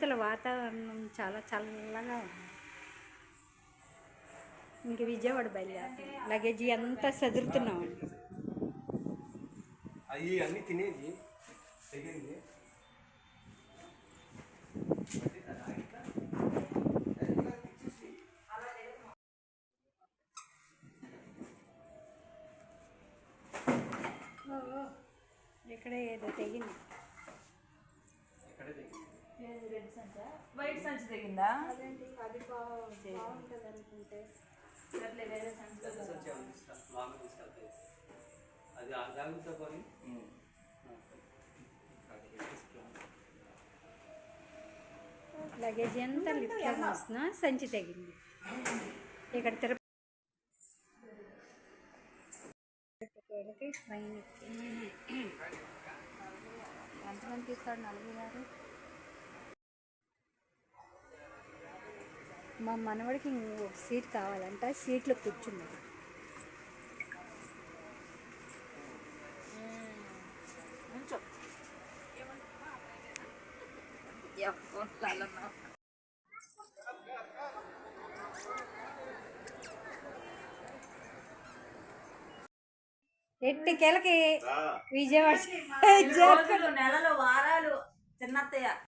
తిరుపతిలో వాతావరణం చాలా చల్లగా ఉంది. ఇంక విజయవాడ బయలుదేరుతాం లగేజీ అంతా సదురుతున్నామండి అవి అన్నీ తినేది తెగింది. ఇక్కడ ఏదో తెగింది ఎక్కడే తెగింది వైట్ సంచి తెగిందా? అదేంటి? అది జాగ్రత్త కొని లగేజ్ అంతా లిఫ్ట్లో వస్తున్నా సంచి తెగింది. ఇక్కడ తిరుపతి ఎంతమంది తీస్తాడు నలుగురు గారు మా మనవడికి ఒక సీట్ కావాలంట సీట్లో కూర్చున్నాడు ఎట్టికెళ్ళకి విజయవాడ నెలలు వారాలు చిన్నత్తయ్య.